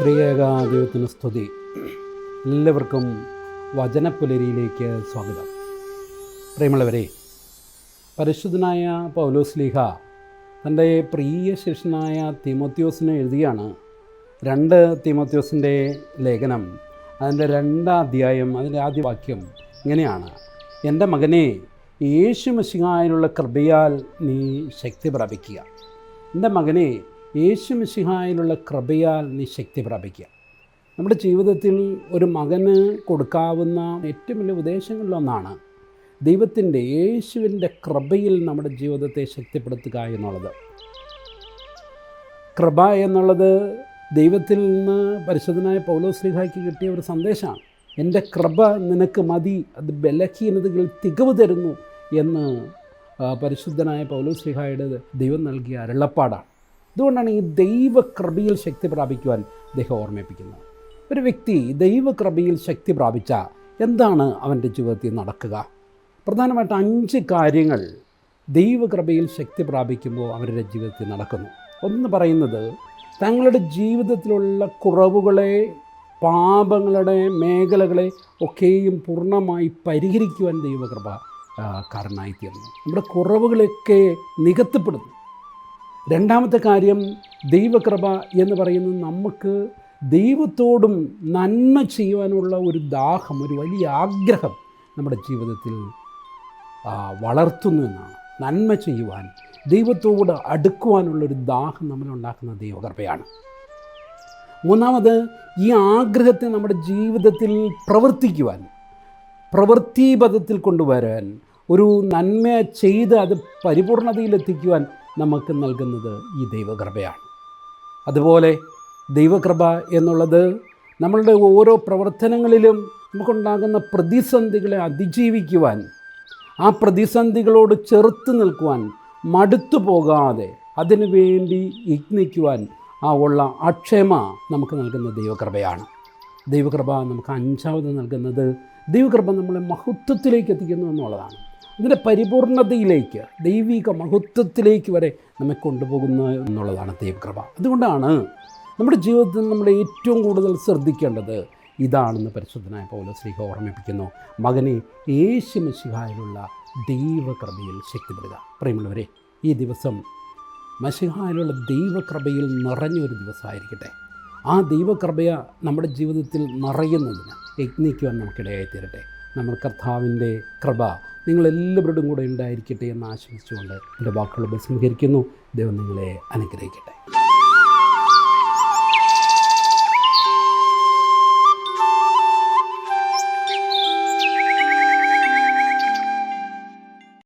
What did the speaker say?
ത്രിയേക ദൈവത്തിന് സ്തുതി. എല്ലാവർക്കും വചനപ്പുലരിയിലേക്ക് സ്വാഗതം. പ്രിയമുള്ളവരെ പരിശുദ്ധനായ പൗലോസ്ലീഹ തന്റെ പ്രിയ ശിഷ്യനായ തിമോത്യോസിന് എഴുതിയാണ് രണ്ട് തിമോത്യോസിന്റെ ലേഖനം. അതിന്റെ രണ്ടാം അധ്യായം അതിന്റെ ആദ്യ വാക്യം ഇങ്ങനെയാണ്. എന്റെ മകനെ യേശു മസിഹായിലുള്ള കൃപയാൽ നീ ശക്തി പ്രാപിക്കുക. എന്റെ മകനെ യേശു മിശിഹായിലുള്ള കൃപയാൽ നീ ശക്തി പ്രാപിക്കുക. നമ്മുടെ ജീവിതത്തിൽ ഒരു മകന് കൊടുക്കാവുന്ന ഏറ്റവും വലിയ ഉപദേശങ്ങളിലൊന്നാണ് ദൈവത്തിന്റെ യേശുവിന്റെ കൃപയിൽ നമ്മുടെ ജീവിതത്തെ ശക്തിപ്പെടുത്തുക എന്നുള്ളത്. കൃപ എന്നുള്ളത് ദൈവത്തിൽ നിന്ന് പരിശുദ്ധനായ പൗലോസ്ലിഹായ്ക്ക് കിട്ടിയ ഒരു സന്ദേശമാണ്. എന്റെ കൃപ നിനക്ക് മതി അത് ബലഹീനതകൾ തികവ് തരുന്നു എന്ന് പരിശുദ്ധനായ പരിശുദ്ധനായ പൗലോസ്ലിഹായുടെ ദൈവം നൽകിയ അരുളപ്പാടാണ്. അതുകൊണ്ടാണ് ഈ ദൈവകൃപയിൽ ശക്തി പ്രാപിക്കുവാൻ അദ്ദേഹം ഓർമ്മിപ്പിക്കുന്നത്. ഒരു വ്യക്തി ദൈവകൃപയിൽ ശക്തി പ്രാപിച്ച എന്താണ് അവന്റെ ജീവിതത്തിൽ നടക്കുക? പ്രധാനമായിട്ട് അഞ്ച് കാര്യങ്ങൾ ദൈവകൃപയിൽ ശക്തി പ്രാപിക്കുമ്പോൾ അവരുടെ ജീവിതത്തിൽ നടക്കുന്നു. ഒന്ന് പറയുന്നത് തങ്ങളുടെ ജീവിതത്തിലുള്ള കുറവുകളെ പാപങ്ങളുടെ മേഖലകളെ ഒക്കെയും പൂർണമായി പരിഹരിക്കുവാൻ ദൈവകൃപ കാരണമായിത്തീർന്നു. നമ്മുടെ കുറവുകളൊക്കെ നികത്തപ്പെടുന്നു. രണ്ടാമത്തെ കാര്യം ദൈവകൃപ എന്ന് പറയുന്നത് നമുക്ക് ദൈവത്തോടും നന്മ ചെയ്യുവാനുള്ള ഒരു ദാഹം ഒരു വലിയ ആഗ്രഹം നമ്മുടെ ജീവിതത്തിൽ വളർത്തുന്നു എന്നാണ്. നന്മ ചെയ്യുവാൻ ദൈവത്തോട് അടുക്കുവാനുള്ളൊരു ദാഹം നമ്മളുണ്ടാക്കുന്ന ദൈവകൃപയാണ്. മൂന്നാമത് ഈ ആഗ്രഹത്തെ നമ്മുടെ ജീവിതത്തിൽ പ്രവർത്തിക്കുവാൻ പ്രവൃത്തിപഥത്തിൽ കൊണ്ടുവരാൻ ഒരു നന്മ ചെയ്ത് അത് പരിപൂർണതയിലെത്തിക്കുവാൻ നമുക്ക് നൽകുന്നത് ഈ ദൈവകൃപയാണ്. അതുപോലെ ദൈവകൃപ എന്നുള്ളത് നമ്മളുടെ ഓരോ പ്രവർത്തനങ്ങളിലും നമുക്കുണ്ടാകുന്ന പ്രതിസന്ധികളെ അതിജീവിക്കുവാൻ ആ പ്രതിസന്ധികളോട് ചെറുത്ത് നിൽക്കുവാൻ മടുത്തു പോകാതെ അതിനു വേണ്ടി യജ്ഞിക്കുവാൻ ആ ഉള്ള അക്ഷമ നമുക്ക് നൽകുന്ന ദൈവകൃപയാണ്. ദൈവകൃപ നമുക്ക് അഞ്ചാമത് നൽകുന്നത് ദൈവകൃപ നമ്മളെ മഹത്വത്തിലേക്ക് എത്തിക്കുന്നു എന്നുള്ളതാണ്. ഇതിന്റെ പരിപൂർണതയിലേക്ക് ദൈവിക മഹത്വത്തിലേക്ക് വരെ നമ്മെ കൊണ്ടുപോകുന്നു എന്നുള്ളതാണ് ദൈവകൃപ. അതുകൊണ്ടാണ് നമ്മുടെ ജീവിതത്തിൽ നമ്മൾ ഏറ്റവും കൂടുതൽ ശ്രദ്ധിക്കേണ്ടത് ഇതാണെന്ന് പരിശുദ്ധനായ പൗലശ്രീഹ ഓർമ്മിപ്പിക്കുന്നു. മകനെ യേശു മിശിഹായിലുള്ള ദൈവകൃപയിൽ ശക്തിപ്പെടുക. പ്രിയമുള്ളവരെ ഈ ദിവസം മഷിഹായിലുള്ള ദൈവകൃപയിൽ നിറഞ്ഞൊരു ദിവസമായിരിക്കട്ടെ. ആ ദൈവകൃപയ നമ്മുടെ ജീവിതത്തിൽ നിറയുന്നതിന് യജ്ഞിക്കുവാൻ നമുക്കിടയായി തീരട്ടെ നമ്മൾ കർത്താവിന്റെ കൃപ നിങ്ങളെല്ലാവരുടെയും കൂടെ ഉണ്ടായിരിക്കട്ടെ എന്ന് ആശംസിച്ചുകൊണ്ട് എന്റെ വാക്കുകൾ ഉപസംഹരിക്കുന്നു ദൈവം നിങ്ങളെ അനുഗ്രഹിക്കട്ടെ.